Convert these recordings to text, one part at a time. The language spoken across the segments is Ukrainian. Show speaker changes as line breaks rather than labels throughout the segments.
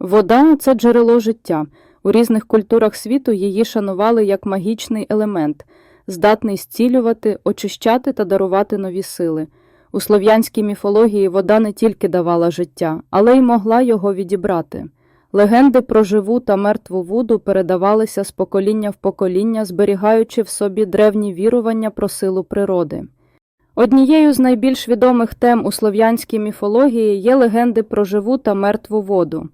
Вода це джерело життя. У різних культурах світу її шанували як магічний елемент, здатний зцілювати, очищати та дарувати нові сили. У слов'янській міфології вода не тільки давала життя, але й могла його відібрати. Легенди про живу та мертву воду передавалися з покоління в покоління, зберігаючи в собі древні вірування про силу природи. Однією з найбільш відомих тем у слов'янській міфології є легенди про живу та мертву воду.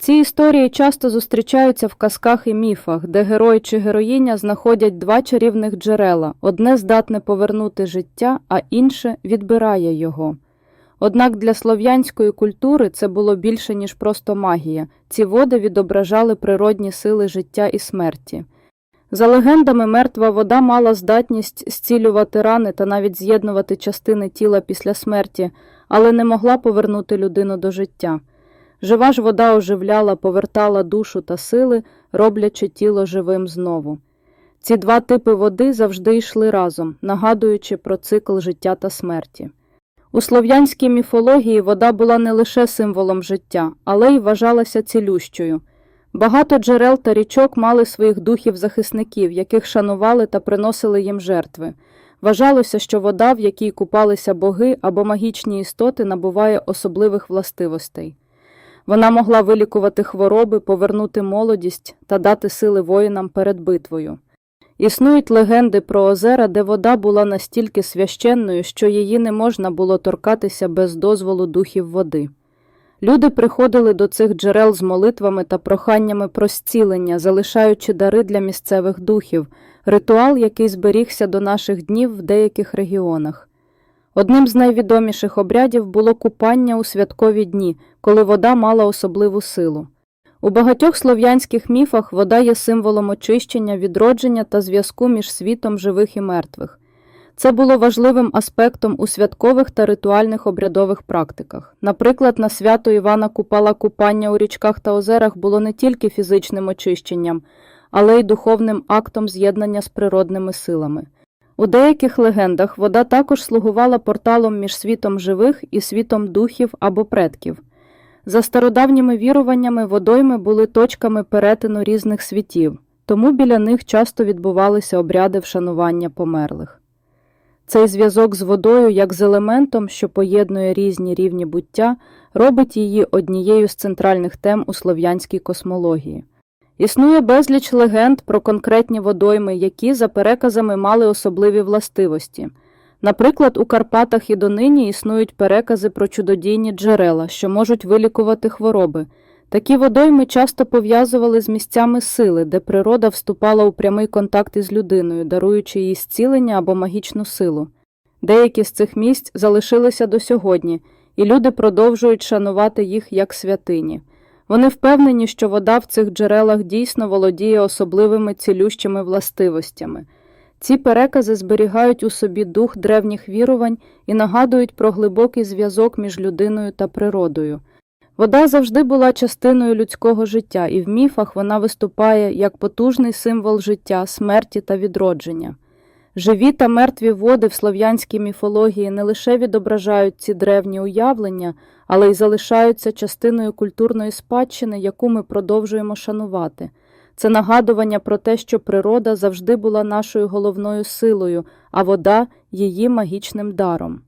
Ці історії часто зустрічаються в казках і міфах, де герой чи героїня знаходять два чарівних джерела одне здатне повернути життя, а інше відбирає його. Однак для слов'янської культури це було більше, ніж просто магія. Ці води відображали природні сили життя і смерті. За легендами, мертва вода мала здатність зцілювати рани та навіть з'єднувати частини тіла після смерті, але не могла повернути людину до життя. Жива ж вода оживляла, повертала душу та сили, роблячи тіло живим знову. Ці два типи води завжди йшли разом, нагадуючи про цикл життя та смерті. У слов'янській міфології вода була не лише символом життя, але й вважалася цілющою. Багато джерел та річок мали своїх духів-захисників, яких шанували та приносили їм жертви. Вважалося, що вода, в якій купалися боги або магічні істоти, набуває особливих властивостей. Вона могла вилікувати хвороби, повернути молодість та дати сили воїнам перед битвою. Існують легенди про озера, де вода була настільки священною, що її не можна було торкатися без дозволу духів води. Люди приходили до цих джерел з молитвами та проханнями про зцілення, залишаючи дари для місцевих духів, ритуал, який зберігся до наших днів в деяких регіонах. Одним з найвідоміших обрядів було купання у святкові дні, коли вода мала особливу силу. У багатьох слов'янських міфах вода є символом очищення, відродження та зв'язку між світом живих і мертвих. Це було важливим аспектом у святкових та ритуальних обрядових практиках. Наприклад, на свято Івана Купала купання у річках та озерах було не тільки фізичним очищенням, але й духовним актом з'єднання з природними силами. У деяких легендах вода також слугувала порталом між світом живих і світом духів або предків. За стародавніми віруваннями, водойми були точками перетину різних світів, тому біля них часто відбувалися обряди вшанування померлих. Цей зв'язок з водою, як з елементом, що поєднує різні рівні буття, робить її однією з центральних тем у слов'янській космології. Існує безліч легенд про конкретні водойми, які, за переказами, мали особливі властивості. Наприклад, у Карпатах і донині існують перекази про чудодійні джерела, що можуть вилікувати хвороби. Такі водойми часто пов'язували з місцями сили, де природа вступала у прямий контакт із людиною, даруючи їй зцілення або магічну силу. Деякі з цих місць залишилися до сьогодні, і люди продовжують шанувати їх як святині. Вони впевнені, що вода в цих джерелах дійсно володіє особливими цілющими властивостями. Ці перекази зберігають у собі дух древніх вірувань і нагадують про глибокий зв'язок між людиною та природою. Вода завжди була частиною людського життя, і в міфах вона виступає як потужний символ життя, смерті та відродження. Живі та мертві води в слов'янській міфології не лише відображають ці древні уявлення, але й залишаються частиною культурної спадщини, яку ми продовжуємо шанувати. Це нагадування про те, що природа завжди була нашою головною силою, а вода її магічним даром.